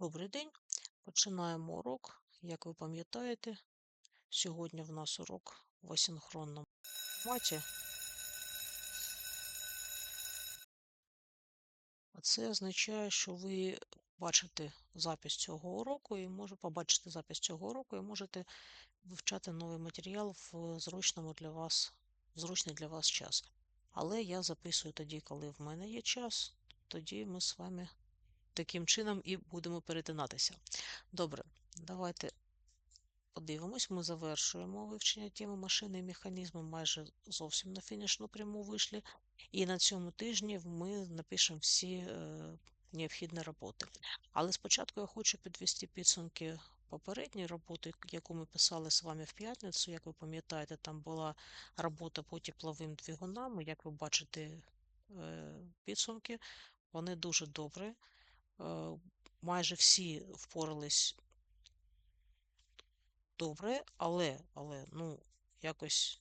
Добрий день. Починаємо урок. Як ви пам'ятаєте, сьогодні в нас урок в асинхронному форматі. А це означає, що ви бачите запис цього уроку і може побачити запис цього уроку і можете вивчати новий матеріал в зручному для вас, зручний для вас час. Але я записую тоді, коли в мене є час, тоді ми з вами таким чином і будемо перетинатися. Добре, давайте подивимось. Ми завершуємо вивчення теми машини і механізми майже зовсім на фінішну пряму вийшли. І на цьому тижні ми напишемо всі е, необхідні роботи. Але спочатку я хочу підвести підсумки попередньої роботи, яку ми писали з вами в п'ятницю. Як ви пам'ятаєте, там була робота по тепловим двигунам. Як ви бачите, е, підсумки, вони дуже добрі. Е, майже всі впорались добре, але, але, ну, якось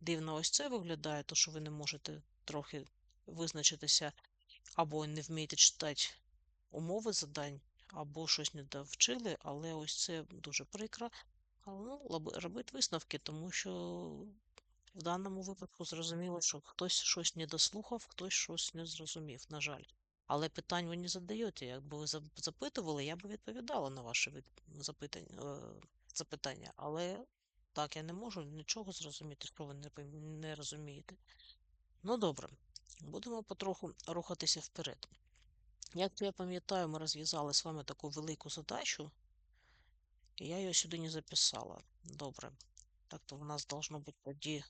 дивно ось це виглядає, то що ви не можете трохи визначитися, або не вмієте читати умови задань, або щось не довчили, але ось це дуже прикро. Але ну, робити висновки, тому що в даному випадку зрозуміло, що хтось щось не дослухав, хтось щось не зрозумів, на жаль. Але питань ви не задаєте. Якби ви запитували, я би відповідала на ваші запитання, е, запитання. Але так, я не можу нічого зрозуміти, що ви не, розумієте. Ну добре, будемо потроху рухатися вперед. Як я пам'ятаю, ми розв'язали з вами таку велику задачу, і я її сюди не записала. Добре. Так то в нас должно бути тоді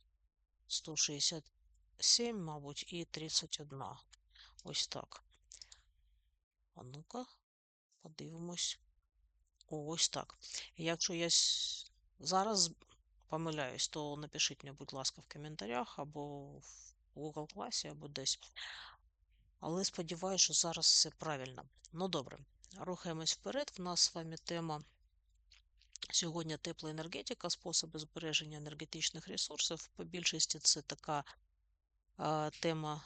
167, мабуть, і 31. Ось так. А ну-ка, подивимось. Ось так. Якщо я зараз помиляюсь, то напишіть мені, будь ласка, в коментарях або в Google класі, або десь. Але сподіваюся, що зараз все правильно. Ну добре, рухаємось вперед. В нас з вами тема сьогодні тепла енергетика, способи збереження енергетичних ресурсів. По більшості це така а, тема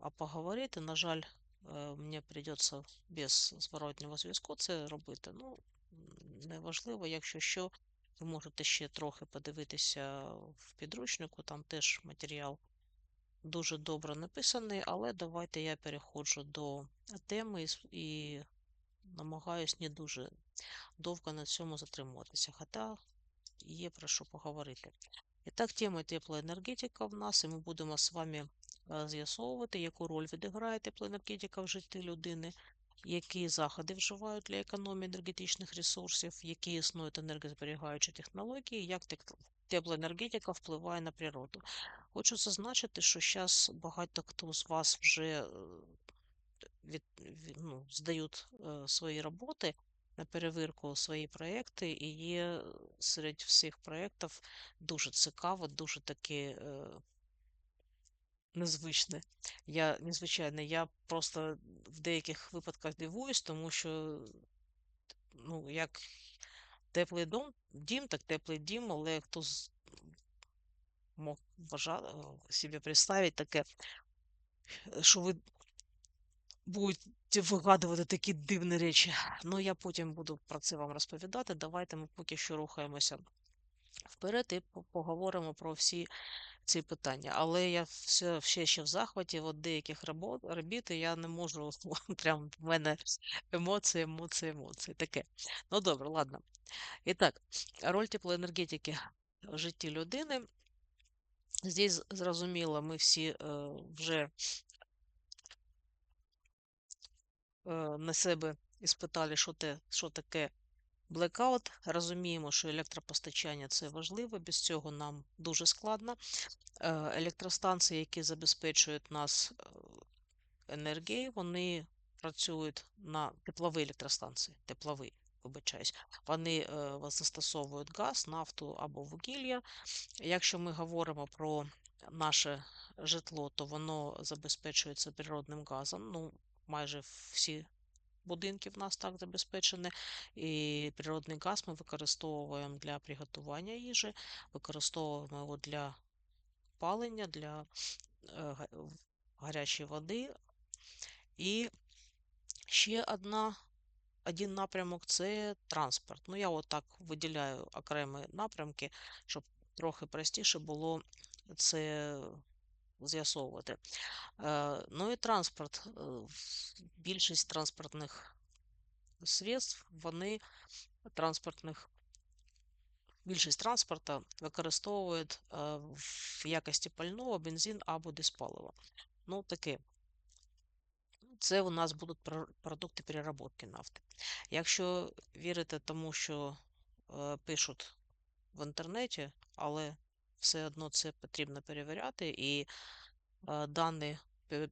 а поговорити. На жаль, е, мені прийдеться без зворотнього зв'язку це робити. Ну, неважливо, якщо що, ви можете ще трохи подивитися в підручнику, там теж матеріал дуже добре написаний, але давайте я переходжу до теми і, намагаюсь не дуже довго на цьому затримуватися, хоча є про що поговорити. І так, тема теплоенергетика в нас, і ми будемо з вами з'ясовувати, яку роль відіграє теплоенергетика в житті людини, які заходи вживають для економії енергетичних ресурсів, які існують енергозберігаючі технології, як теплоенергетика впливає на природу. Хочу зазначити, що зараз багато хто з вас вже е, від, ну, здають е, свої роботи на перевірку свої проекти, і є серед всіх проєктів дуже цікаво, дуже таке е, незвичне. Я незвичайне, я просто в деяких випадках дивуюсь, тому що, ну, як теплий дом, дім, так теплий дім, але хто мог вважати, собі представити таке, що ви будете вигадувати такі дивні речі. Ну, я потім буду про це вам розповідати. Давайте ми поки що рухаємося вперед і поговоримо про всі ці питання. Але я все ще ще в захваті от деяких робот, робіт, і я не можу, прям в мене емоції, емоції, емоції. Таке. Ну добре, ладно. І так, роль теплоенергетики в житті людини. Здесь зрозуміло, ми всі е, вже е, на себе іспитали, що, те, що таке блекаут. Розуміємо, що електропостачання це важливо, без цього нам дуже складно. Е, Електростанції, які забезпечують нас е, енергією, вони працюють на теплові електростанції, теплові, вибачаюсь. Вони е, застосовують газ, нафту або вугілля. Якщо ми говоримо про наше житло, то воно забезпечується природним газом. Ну, майже всі будинки в нас так забезпечені. І природний газ ми використовуємо для приготування їжі, використовуємо його для палення, для е, гарячої води. І ще одна один напрямок це транспорт. Ну, я отак виділяю окремі напрямки, щоб трохи простіше було це з'ясовувати. Е, Ну і транспорт. Е, Більшість транспортних средств, вони транспортних. Більшість транспорта використовують е, в якості пального бензин або диспалива. Ну, таке. Це у нас будуть продукти переробки нафти. Якщо вірите тому, що пишуть в інтернеті, але все одно це потрібно перевіряти, і е, дані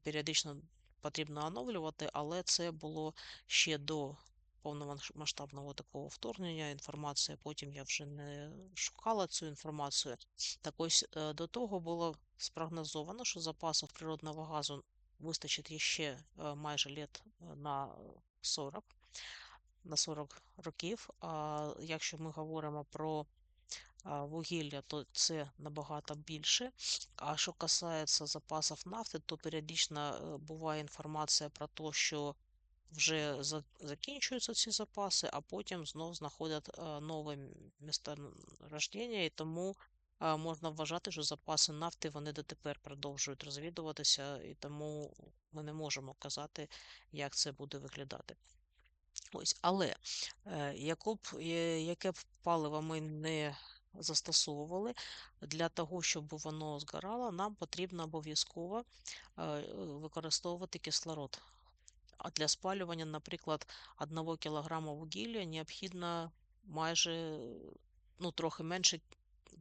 періодично потрібно оновлювати, але це було ще до повномасштабного такого вторгнення. Інформація, потім я вже не шукала цю інформацію. Так ось е, до того було спрогнозовано, що запасів природного газу вистачить ще е, майже літ на 40 на 40 років. А якщо ми говоримо про вугілля, то це набагато більше. А що касається запасів нафти, то періодично е, буває інформація про те, що вже закінчуються ці запаси, а потім знов знаходять нове месторождення, і тому можна вважати, що запаси нафти вони дотепер продовжують розвідуватися, і тому ми не можемо казати, як це буде виглядати. Ось, Але е, б, яке б паливо ми не застосовували, для того, щоб воно згорало, нам потрібно обов'язково е, використовувати кислород. А для спалювання, наприклад, 1 кг вугілля необхідно майже ну, трохи менше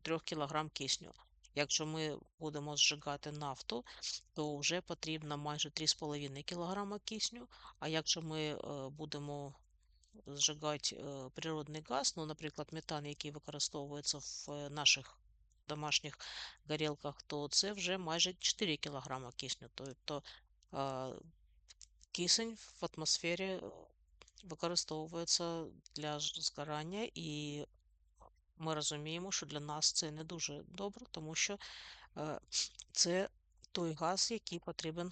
3 кг кисню. Якщо ми будемо зжигати нафту, то вже потрібно майже 3,5 кг кисню. А якщо ми е, будемо зжигати е, природний газ, ну, наприклад, метан, який використовується в е, наших домашніх горілках, то це вже майже 4 кг кисню. Тобто кисень в атмосфері використовується для згорання і ми розуміємо, що для нас це не дуже добре, тому що е, це той газ, який потрібен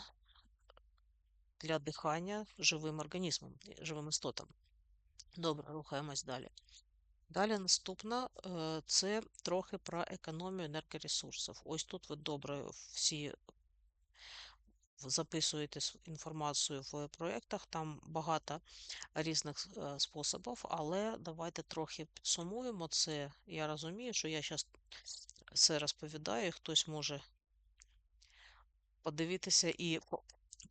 для дихання живим організмом, живим істотам. Добре, рухаємось далі. Далі наступна е, це трохи про економію енергоресурсів. Ось тут ви добре всі записуєте інформацію в проєктах, там багато різних е, способів, але давайте трохи підсумуємо це. Я розумію, що я зараз це розповідаю, і хтось може подивитися і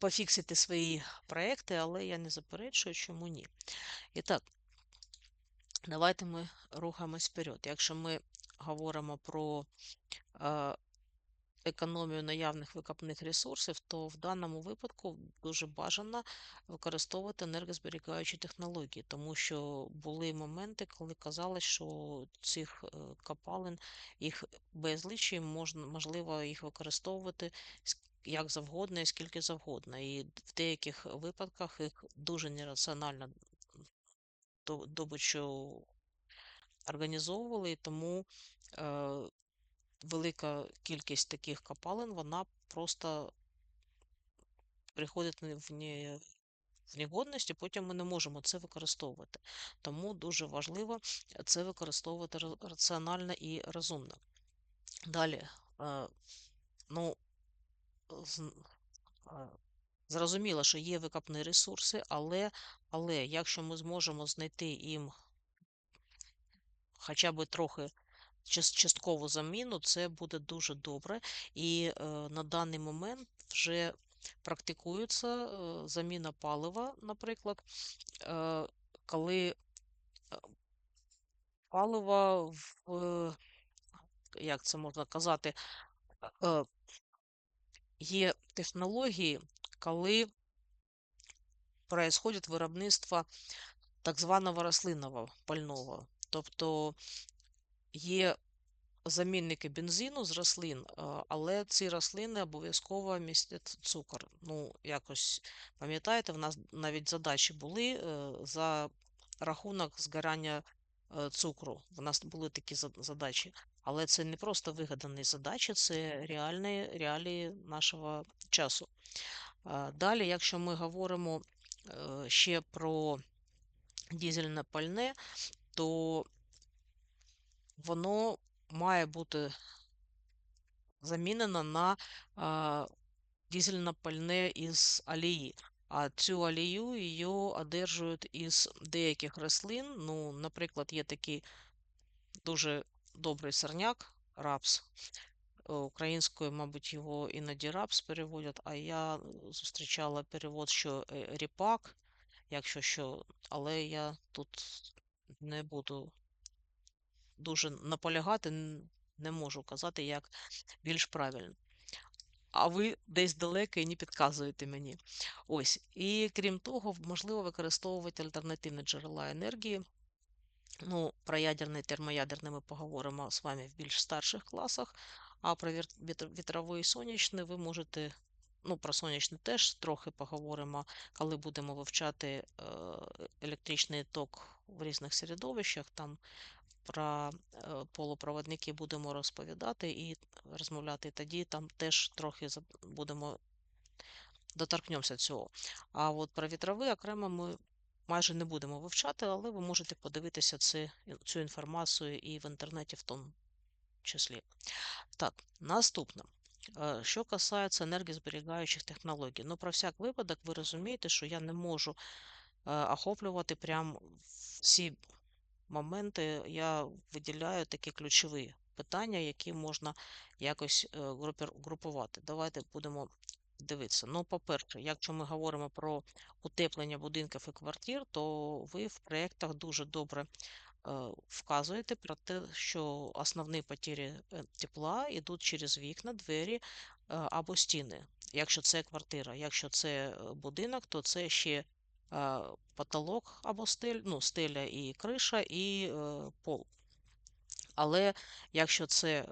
пофіксити свої проекти, але я не заперечую, чому ні. І так, давайте ми рухаємось вперед. Якщо ми говоримо про е, економію наявних викопних ресурсів, то в даному випадку дуже бажано використовувати енергозберігаючі технології, тому що були моменти, коли казали, що цих е, копалин їх безліч можна, можливо їх використовувати як завгодно і скільки завгодно. І в деяких випадках їх дуже нераціонально добичу організовували, і тому е, велика кількість таких копалин, вона просто приходить в не, в негодність, і потім ми не можемо це використовувати. Тому дуже важливо це використовувати раціонально і розумно. Далі, е, ну, е, зрозуміло, що є викопні ресурси, але, але якщо ми зможемо знайти їм хоча б трохи часткову заміну, це буде дуже добре. І е, на даний момент вже практикується е, заміна палива, наприклад, е, коли паливо в, як це можна казати, є технології, коли происходит виробництво так званого рослинного пального. Тобто є замінники бензину з рослин, але ці рослини обов'язково містять цукор. Ну, якось пам'ятаєте, в нас навіть задачі були е, за рахунок згорання е, цукру. У нас були такі задачі. Але це не просто вигадані задачі, це реальні реалії нашого часу. Далі, якщо ми говоримо е, ще про дізельне пальне, то воно має бути замінено на а, дизельне пальне із олії. А цю олію її одержують із деяких рослин. Ну, наприклад, є такий дуже добрий сорняк, рапс. Е, Українською, мабуть, його іноді рапс переводять, а я зустрічала перевод, що е, ріпак, якщо що, але я тут не буду дуже наполягати, не можу казати, як більш правильно. А ви десь далеко і не підказуєте мені. Ось. І крім того, можливо використовувати альтернативні джерела енергії. Ну, про ядерний термоядерний ми поговоримо з вами в більш старших класах, а про вітровий і сонячний ви можете, ну, про сонячний теж трохи поговоримо, коли будемо вивчати е, електричний ток в різних середовищах. Там про е, полупроводники будемо розповідати і розмовляти. Тоді там теж трохи будемо доторкнемося цього. А от про вітровий окремо ми майже не будемо вивчати, але ви можете подивитися це, цю інформацію і в інтернеті в тому числі. Так, наступне. Е, Що касається енергозберігаючих технологій, ну про всяк випадок, ви розумієте, що я не можу охоплювати прям всі моменти. Я виділяю такі ключові питання, які можна якось е, групувати. Давайте будемо дивитися. Ну, по-перше, якщо ми говоримо про утеплення будинків і квартир, то ви в проєктах дуже добре е, вказуєте про те, що основні потері е, тепла йдуть через вікна, двері е, або стіни. Якщо це квартира, якщо це будинок, то це ще потолок або стель, ну, стеля і криша, і е, пол. Але якщо це е,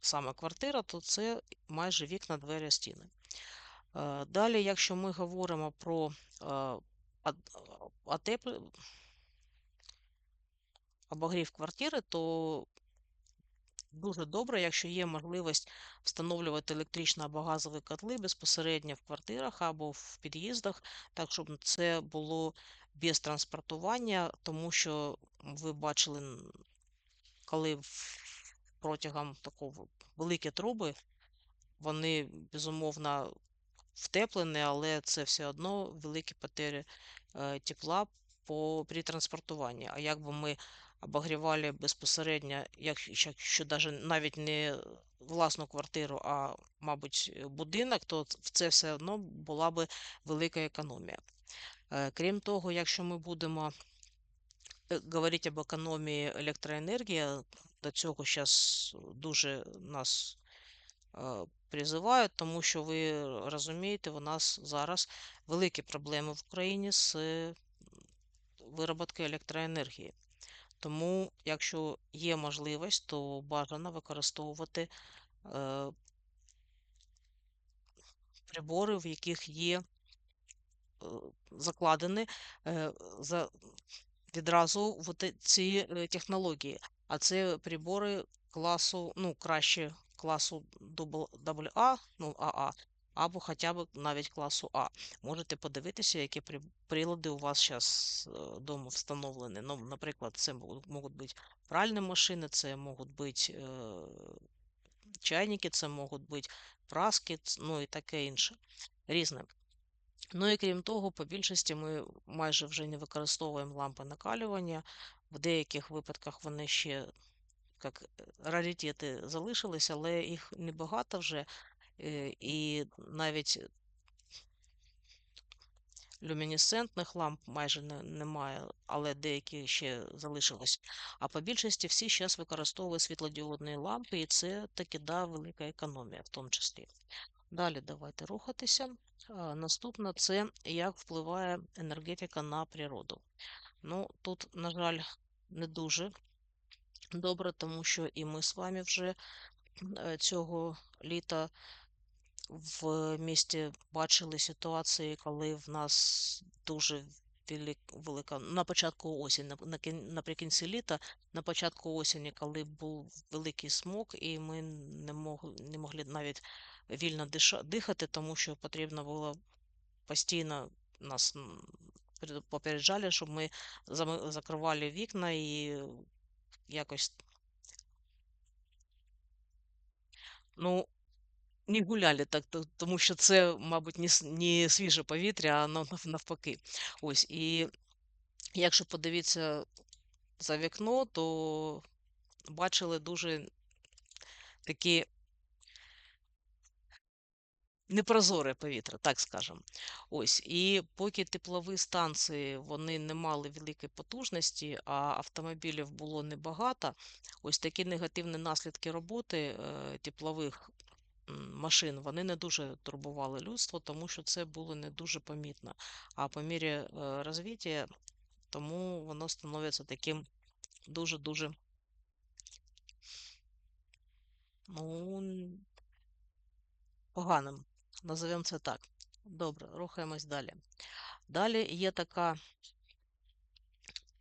саме квартира, то це майже вікна, двері, стіни. Е, Далі, якщо ми говоримо про е, ад- отепле- обогрів квартири, то дуже добре, якщо є можливість встановлювати електричні або газові котли безпосередньо в квартирах або в під'їздах, так щоб це було без транспортування, тому що ви бачили, коли протягом такого великі труби, вони безумовно втеплені, але це все одно великі потери е, тепла по, при транспортуванні. А якби ми обогрівали безпосередньо, якщо, навіть не власну квартиру, а, мабуть, будинок, то це все одно була би велика економія. Е, Крім того, якщо ми будемо е, говорити об економії електроенергії, до цього зараз дуже нас е, призивають, тому що ви розумієте, у нас зараз великі проблеми в Україні з вироботки електроенергії. Тому, якщо є можливість, то бажано використовувати е, прибори, в яких є е, закладені е, за, відразу ці е, технології. А це прибори класу, ну, краще класу AA, ну, АА, або хоча б навіть класу А. Можете подивитися, які при- прилади у вас зараз вдома встановлені. Ну, наприклад, це можуть бути пральні машини, це можуть бути е, чайники, це можуть бути праски, ну і таке інше. Різне. Ну і крім того, по більшості ми майже вже не використовуємо лампи накалювання. В деяких випадках вони ще як е, раритети залишились, але їх небагато вже. І навіть люмінесцентних ламп майже немає, але деякі ще залишились. А по більшості всі зараз використовують світлодіодні лампи, і це таки да, велика економія в тому числі. Далі давайте рухатися. Наступне це як впливає енергетика на природу. Ну, тут, на жаль, не дуже добре, тому що і ми з вами вже е, цього літа в місті бачили ситуації, коли в нас дуже велик, велика на початку на наприкінці літа, на початку осені, коли був великий смог, і ми не могли, не могли навіть вільно дихати, тому що потрібно було постійно нас попереджали, щоб ми закривали вікна і якось. Ну, не гуляли так, то- тому що це, мабуть, не, не свіже повітря, а нав- навпаки. Ось. І якщо подивитися за вікно, то бачили дуже такі непрозоре повітря, так скажемо. Ось. І поки теплові станції вони не мали великої потужності, а автомобілів було небагато, ось такі негативні наслідки роботи е, теплових машин вони не дуже турбували людство, тому що це було не дуже помітно. А по мірі е, розвиття, тому воно становиться таким дуже-дуже ну, поганим. Називемо це так. Добре, рухаємось далі. Далі є така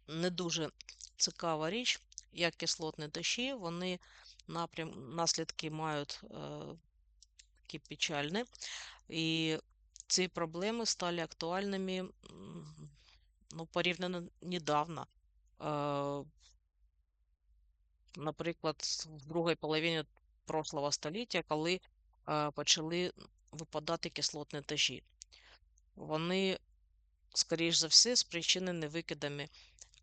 не дуже цікава річ, як кислотні дощі. Вони напрям, наслідки мають такі печальні. І ці проблеми стали актуальними ну, порівняно недавно. Е, наприклад, в другій половині прошлого століття, коли е, почали випадати кислотні дощі. Вони, скоріш за все, спричинені викидами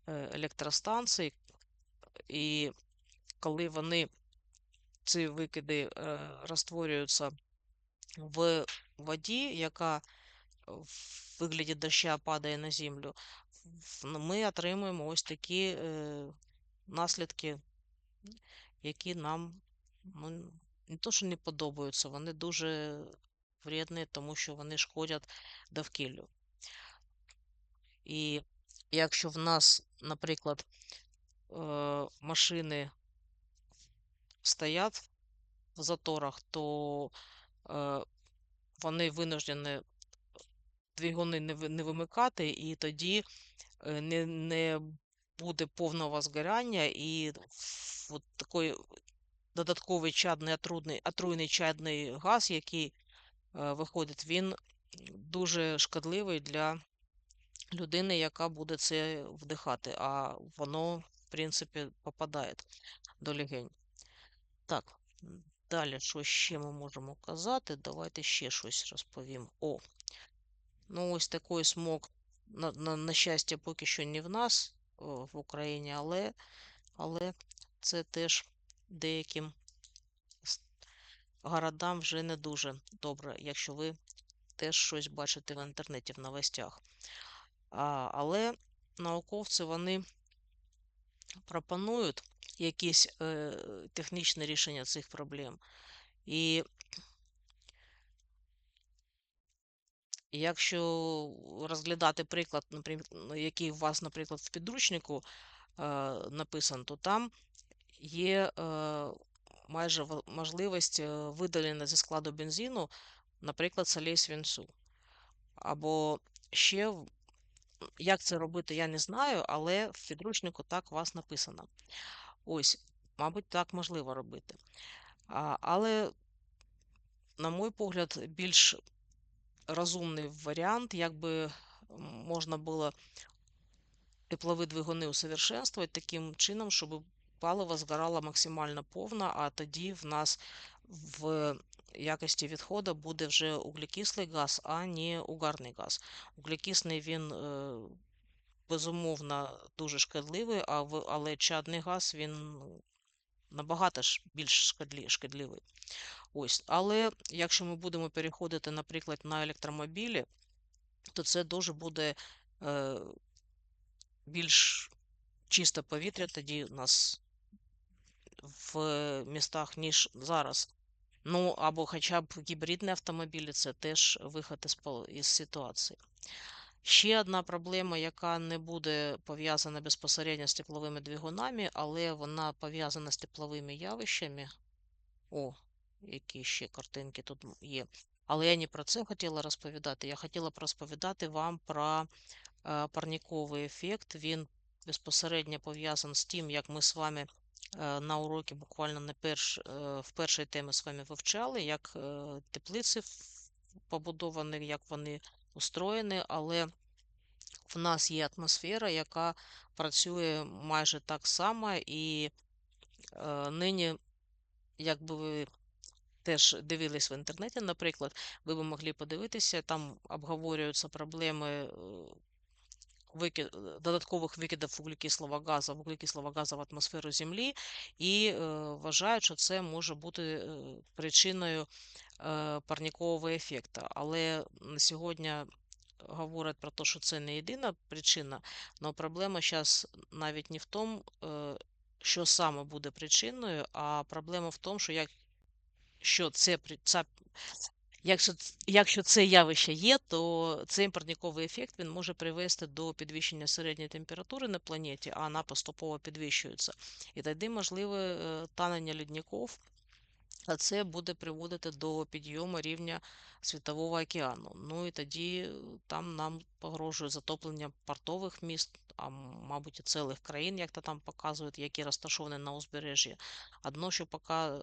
е, електростанцій, і коли вони, ці викиди розтворюються в воді, яка в вигляді доща падає на землю, ми отримуємо ось такі е, наслідки, які нам ну, не то, що не подобаються, вони дуже вредні, тому що вони шкодять довкіллю. І якщо в нас, наприклад, е, машини стоять в заторах, то вони винуждені двигуни не, вимикати, і тоді е, не, не буде повного згоряння, і от такий додатковий чадний отруйний, отруйний чадний газ, який е, виходить, він дуже шкідливий для людини, яка буде це вдихати, а воно, в принципі, попадає до легень. Так, далі, що ще ми можемо казати? Давайте ще щось розповім. О, ну ось такий смог, на, на, на щастя, поки що не в нас, о, в Україні, але, але це теж деяким городам вже не дуже добре, якщо ви теж щось бачите в інтернеті в новостях. А, але науковці вони пропонують якісь е, технічне рішення цих проблем. І якщо розглядати приклад, ну, який у вас, наприклад, в підручнику е, написан, то там є е, майже можливість е, видалення зі складу бензину, наприклад, солей свинцю. Або ще, як це робити, я не знаю, але в підручнику так у вас написано. Ось, мабуть, так можливо робити. А, але, на мій погляд, більш розумний варіант, якби можна було теплові двигуни усовершенствувати таким чином, щоб паливо згорало максимально повно, а тоді в нас в якості відходу буде вже углекислий газ, а не угарний газ. Углекислий він е, безумовно дуже шкідливий, але чадний газ він ну, набагато більш шкідливий. Ось. Але якщо ми будемо переходити, наприклад, на електромобілі, то це дуже буде е, більш чисте повітря тоді у нас в містах, ніж зараз. Ну, або хоча б гібридні автомобілі, це теж виход із, із ситуації. Ще одна проблема, яка не буде пов'язана безпосередньо з тепловими двигунами, але вона пов'язана з тепловими явищами. О, які ще картинки тут є. Але я не про це хотіла розповідати. Я хотіла б розповідати вам про е, парніковий ефект. Він безпосередньо пов'язаний з тим, як ми з вами на уроці буквально на перш, е, в першій темі з вами вивчали, як е, теплиці побудовані, як вони устроєні, але в нас є атмосфера, яка працює майже так само, і е, нині, якби ви теж дивились в інтернеті, наприклад, ви б могли подивитися, там обговорюються проблеми е, викид, додаткових викидів вуглекислого газу, вуглекислого газу в атмосферу Землі, і вважають, що це може бути е, причиною парнікового ефекту. Але на сьогодні говорять про те, що це не єдина причина, але проблема зараз навіть не в тому, е, що саме буде причиною, а проблема в тому, що як що це ця, якщо, якщо це явище є, то цей парниковий ефект він може привести до підвищення середньої температури на планеті, а вона поступово підвищується. І тоді можливе е, танення лідників, а це буде приводити до підйому рівня Світового океану. Ну і тоді е, там нам погрожує затоплення портових міст, а мабуть, і цілих країн, як то там показують, які розташовані на узбережжі. Одно, що поки е,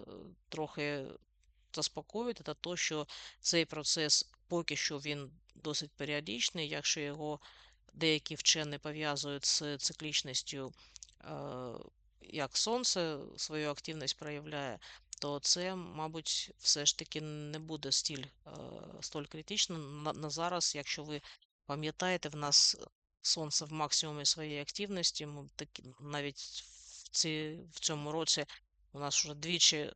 трохи заспокоюють, це то, що цей процес поки що він досить періодичний, якщо його деякі вчені пов'язують з циклічністю, е, як сонце свою активність проявляє, то це, мабуть, все ж таки не буде стіль, е, столь критично. На, зараз, якщо ви пам'ятаєте, в нас сонце в максимумі своєї активності, ми такі, навіть в, ці, в цьому році у нас вже двічі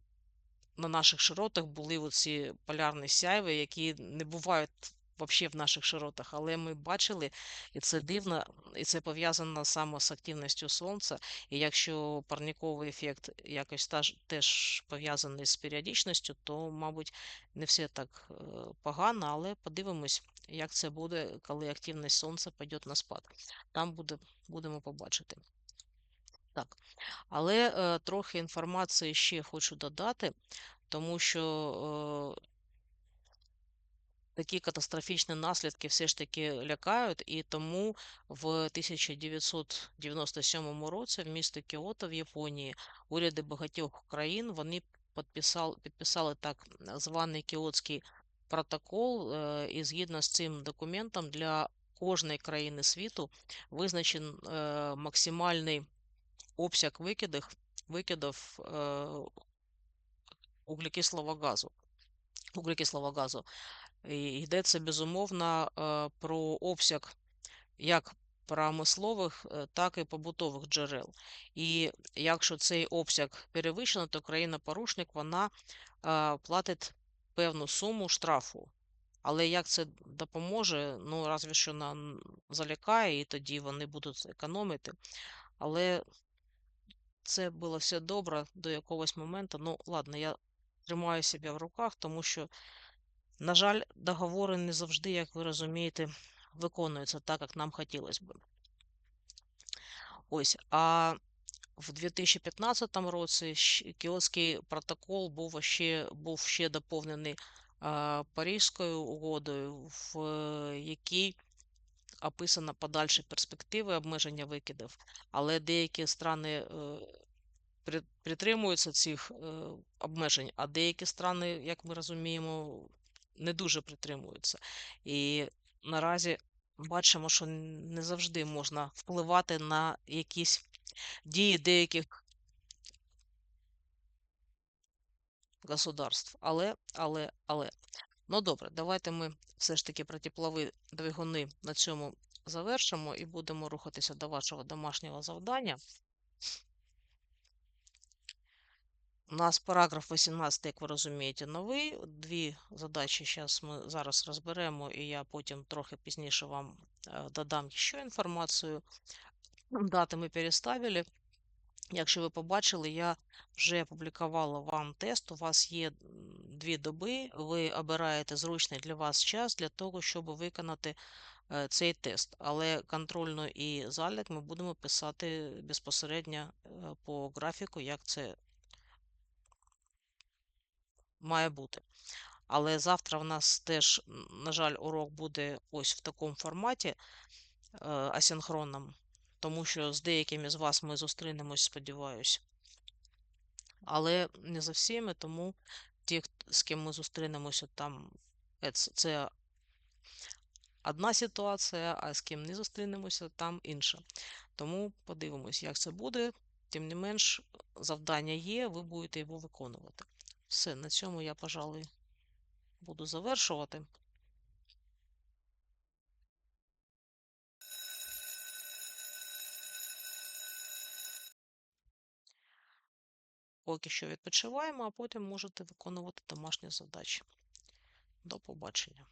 на наших широтах були оці полярні сяйви, які не бувають взагалі в наших широтах, але ми бачили, і це дивно, і це пов'язано саме з активністю сонця. І якщо парниковий ефект якось теж, пов'язаний з періодичністю, то, мабуть, не все так е, погано, але подивимось, як це буде, коли активність сонця піде на спад. Там буде, будемо побачити. Так, але е, трохи інформації ще хочу додати, тому що е, такі катастрофічні наслідки все ж таки лякають, і тому в 1997 році в місті Кіото в Японії уряди багатьох країн вони підписали, підписали так званий Кіотський протокол, е, і згідно з цим документом для кожної країни світу визначен е, максимальний обсяг викидів, викидів е, углекислого газу. Углекислого газу. І йдеться безумовно е, про обсяг як промислових, е, так і побутових джерел. І якщо цей обсяг перевищено, то країна-порушник вона е, платить певну суму штрафу. Але як це допоможе, ну разве що нам залякає, і тоді вони будуть економити. Але це було все добре до якогось моменту. Ну, ладно, я тримаю себе в руках, тому що, на жаль, договори не завжди, як ви розумієте, виконуються так, як нам хотілося б. Ось, а в 2015 році Кіотський протокол був ще, був ще доповнений Паризькою угодою, в якій описано подальші перспективи обмеження викидів, але деякі страни е, притримуються цих е, обмежень, а деякі страни, як ми розуміємо, не дуже притримуються. І наразі бачимо, що не завжди можна впливати на якісь дії деяких государств. Але, але, але. Ну добре, давайте ми все ж таки про теплові двигуни на цьому завершимо і будемо рухатися до вашого домашнього завдання. У нас параграф 18, як ви розумієте, новий. Дві задачі зараз ми зараз розберемо, і я потім трохи пізніше вам е, додам ще інформацію. Дати ми переставили. Якщо ви побачили, я вже опублікувала вам тест. У вас є дві доби. Ви обираєте зручний для вас час для того, щоб виконати е, цей тест. Але контрольну і залік ми будемо писати безпосередньо е, по графіку, як це має бути. Але завтра в нас теж, на жаль, урок буде ось в такому форматі е, асинхронному, тому що з деякими з вас ми зустрінемось, сподіваюся. Але не за всіми, тому ті, з ким ми зустрінемося там, е, це одна ситуація, а з ким не зустрінемося, там інша. Тому подивимось, як це буде. Тим не менш, завдання є, ви будете його виконувати. Все, на цьому я, пожалуй, буду завершувати. Поки що відпочиваємо, а потім можете виконувати домашні задачі. До побачення.